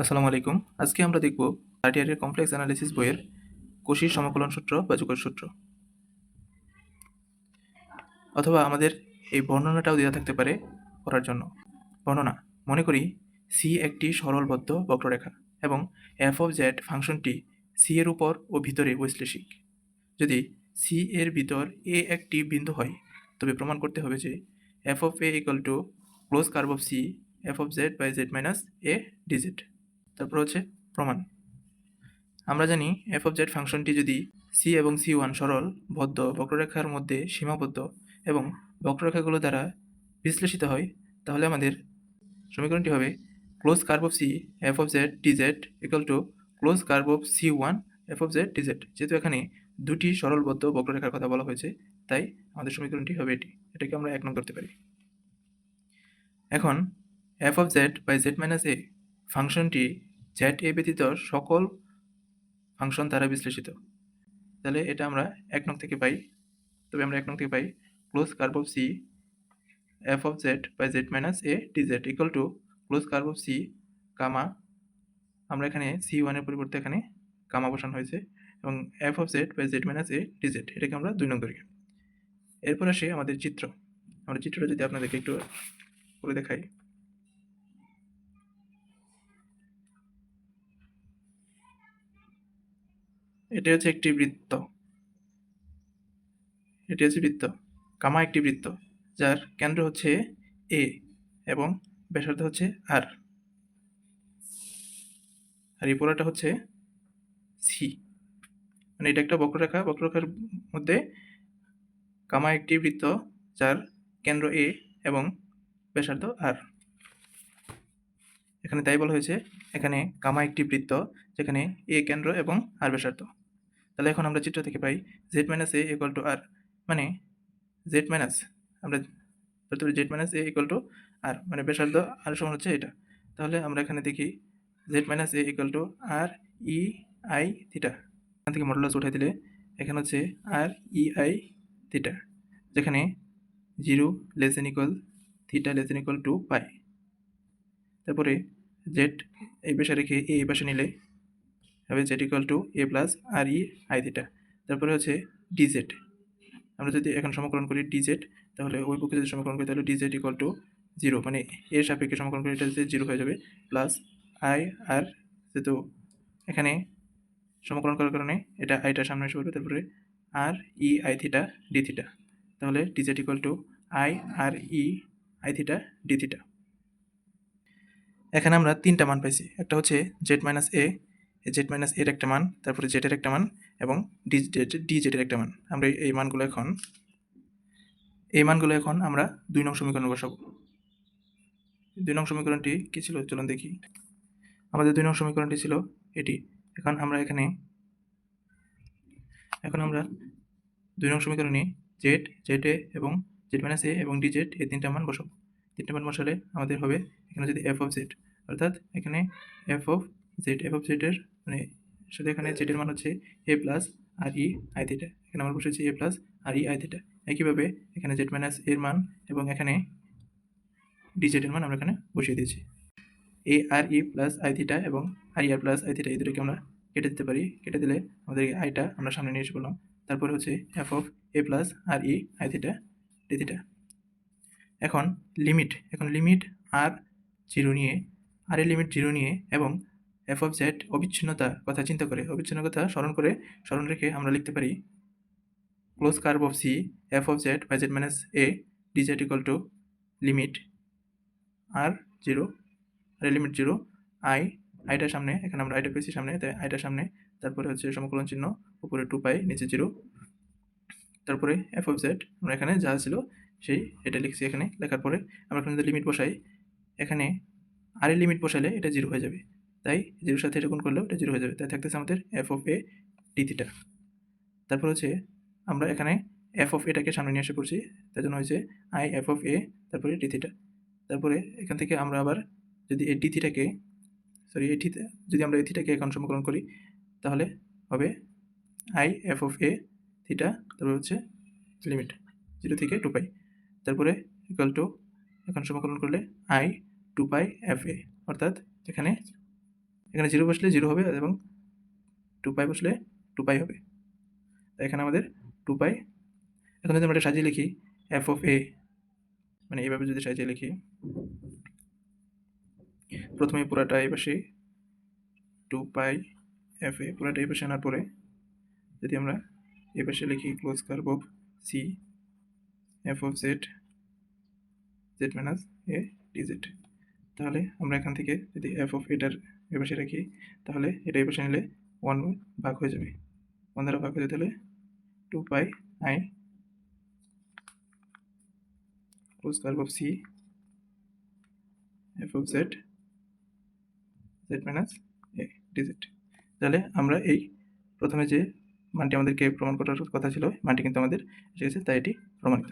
আসসালামু আলাইকুম। আজকে আমরা দেখব থার্ড ইয়ারের কমপ্লেক্স অ্যানালিসিস বইয়ের কোষীর সমকলন সূত্র বা যুগল সূত্র। অথবা আমাদের এই বর্ণনাটাও দেওয়া থাকতে পারে পড়ার জন্য। বর্ণনা, মনে করি সি একটি সরলবদ্ধ বক্ররেখা এবং এফ অফ জেড ফাংশনটি সি এর উপর ও ভিতরে বৈশ্লেষিক। যদি সি এর ভিতর এ একটি বিন্দু হয়, তবে প্রমাণ করতে হবে যে F of A equal to close curve of C F of Z by Z minus A digit তারপর হচ্ছে প্রমাণ। আমরা জানি এফ অফ জেড ফাংশনটি যদি সি এবং সি ওয়ান সরল, বদ্ধ বক্ররেখার মধ্যে সীমাবদ্ধ এবং বক্ররেখাগুলো দ্বারা বিশ্লেষিত হয়, তাহলে আমাদের সমীকরণটি হবে close curve of C F of Z T Z equal to close curve of C one F of Z dz যেহেতু এখানে দুটি সরলবদ্ধ বক্ররেখার কথা বলা হয়েছে, তাই আমাদের সমীকরণটি হবে এটি। এটাকে আমরা এক নং করতে পারি। এখন F of Z by Z minus A ফাংশনটি জেড এ ব্যতীত সকল ফাংশন দ্বারা বিশ্লেষিত। তাহলে এটা আমরা এক নং থেকে পাই। তবে আমরা এক নং থেকে পাই close curve of C F of Z by Z minus A T Z equal to close curve of C comma আমরা এখানে সি ওয়ানের পরিবর্তে এখানে কামা বসানো হয়েছে এবং F of Z by Z minus A T Z এটাকে আমরা দুই নং করি এরপর আসে আমাদের চিত্র। আমরা চিত্রটা যদি আপনাদেরকে একটু করে দেখাই। এটি হচ্ছে একটি বৃত্ত। এটি হচ্ছে বৃত্ত। কামা একটি বৃত্ত, যার কেন্দ্র হচ্ছে এ এবং ব্যাসার্ধ হচ্ছে আর আর এই পোলাটা হচ্ছে সি মানে এটা একটা বক্ররেখা, বক্ররেখার মধ্যে কামা একটি বৃত্ত, যার কেন্দ্র এ এবং ব্যাসার্ধ আর এখানে তাই বলা হয়েছে, এখানে কামা একটি বৃত্ত, যেখানে এ কেন্দ্র এবং আর ব্যাসার্ধ। তাহলে এখন আমরা চিত্র থেকে পাই Z minus A equal to R মানে জেড মাইনাস আমরা ধরতে পারি Z minus A equal to R মানে ব্যাসার্ধ আর সমান হচ্ছে এটা। তাহলে আমরা এখানে দেখি Z minus A equal to R E I theta এখান থেকে মডুলাস উঠাই দিলে, এখানে হচ্ছে আর ই আই থিটা যেখানে zero less equal theta less equal to pi তারপরে জেড এই পাশে রেখে এ পাশে নিলে হবে Z equal to A plus R E I theta তারপরে হচ্ছে ডিজেড আমরা যদি এখন সমকলন করি ডিজেড তাহলে ওই পক্ষে যদি সমকলন করি, তাহলে ডিজেড ইকুয়াল টু জিরো মানে এর সাপেক্ষে সমকলন করি এটা জিরো হয়ে যাবে প্লাস আই আর যেহেতু এখানে সমকলন করার কারণে এটা আইটা সামনে এসে পড়বে, তারপরে R E I theta D theta তাহলে dz equal to I R E I theta D theta এখানে আমরা তিনটা মান পাইছি। একটা হচ্ছে Z minus A Z minus এর একটা মান, তারপরে জেডের একটা মান এবং ডি ডি জেডের একটা মান। আমরা এই মানগুলো এখন, এই মানগুলো এখন আমরা দুই নং সমীকরণে বসাবো। দুই নং সমীকরণটি কী ছিল? চলুন দেখি। আমাদের দুই নং সমীকরণটি ছিল এটি। এখন আমরা এখানে, এখন আমরা দুই নং সমীকরণে জেড জেড এ এবং জেড মাইনাস এ এবং ডি জেড এই তিনটা মান বসাবো। তিনটা মান বসালে আমাদের হবে এখানে যদি এফ অফ জেড অর্থাৎ এখানে F of Z F of জেডের মানে শুধু এখানে জেডের মান হচ্ছে A plus R E I theta এখানে আমরা বসেছি A plus R E I theta একইভাবে এখানে জেড মাইনাস এর মান এবং এখানে ডি জেডের মান আমরা এখানে বসিয়ে দিয়েছি। A R E plus I theta এবং I R plus I theta এই দুটোকে আমরা কেটে দিতে পারি। কেটে দিলে আমাদের আইটা আমরা সামনে নিয়ে এসে বললাম তারপরে হচ্ছে F of A plus R E I theta D theta এখন লিমিট এখন লিমিট আর জিরো নিয়ে আর এর লিমিট জিরো নিয়ে এবং এফ অফ জেড অবিচ্ছিন্নতার কথা চিন্তা করে, অবিচ্ছিন্ন কথা স্মরণ করে, স্মরণ রেখে আমরা লিখতে পারি close curve of C F of Z by Z minus A D Z equal to limit R zero R limit zero I আইটার সামনে, এখানে আমরা আইটা পেয়েছি সামনে, তাই আইটার সামনে, তারপরে হচ্ছে সমকলন চিহ্ন, উপরে টু পাই নিচে জিরো তারপরে এফ অফ জেড আমরা এখানে যা ছিল সেই, এটা লিখছি এখানে। লেখার পরে আমরা এখানে লিমিট বসাই, এখানে আর এর লিমিট বসালে এটা জিরো হয়ে যাবে। তাই জিরোর সাথে এটা গুণ করলেও এটা জিরো হয়ে যাবে। তাই থাকতেছে আমাদের F of A D theta তারপর হচ্ছে আমরা এখানে এফ অফ এটাকে সামনে নিয়ে এসে পড়ছি। তার জন্য হয়েছে আই এফ অফ এ তারপরে ডি থিটা তারপরে এখান থেকে আমরা আবার যদি এই ডি থিটাকে সরি এই থিটা যদি আমরা এই থিটাকে এখন সমকলন করি, তাহলে হবে I F of A theta তারপরে হচ্ছে লিমিট জিরো থেকে টু পাই তারপরে ইকুয়াল টু এখন সমকলন করলে I two pi F A অর্থাৎ এখানে এখানে জিরো বসলে জিরো হবে এবং টু পাই বসলে টু পাই হবে। এখানে আমাদের টু পাই এখন যদি আমরা সাজিয়ে লিখি এফ অফ এ মানে এইভাবে যদি সাজিয়ে লিখি, প্রথমে পুরাটা এই পাশে টু পাই এফ এ পুরাটা এই পাশে আনার পরে যদি আমরা এই পাশে লিখি close curve of C F of Z Z minus A dz তাহলে আমরা এখান থেকে যদি এফ অফ এটার এ পাশে রাখি, তাহলে এটা পাশে নিলে ওয়ান ভাগ হয়ে যাবে। ওয়ান দ্বারা ভাগ হয়ে যেতে হলে two pi I close curve of C F of Z Z minus A dz তাহলে আমরা এই প্রথমে যে মানটি আমাদেরকে প্রমাণ করার কথা ছিল মানটি কিন্তু আমাদের এসে গেছে, তাই এটি প্রমাণিত।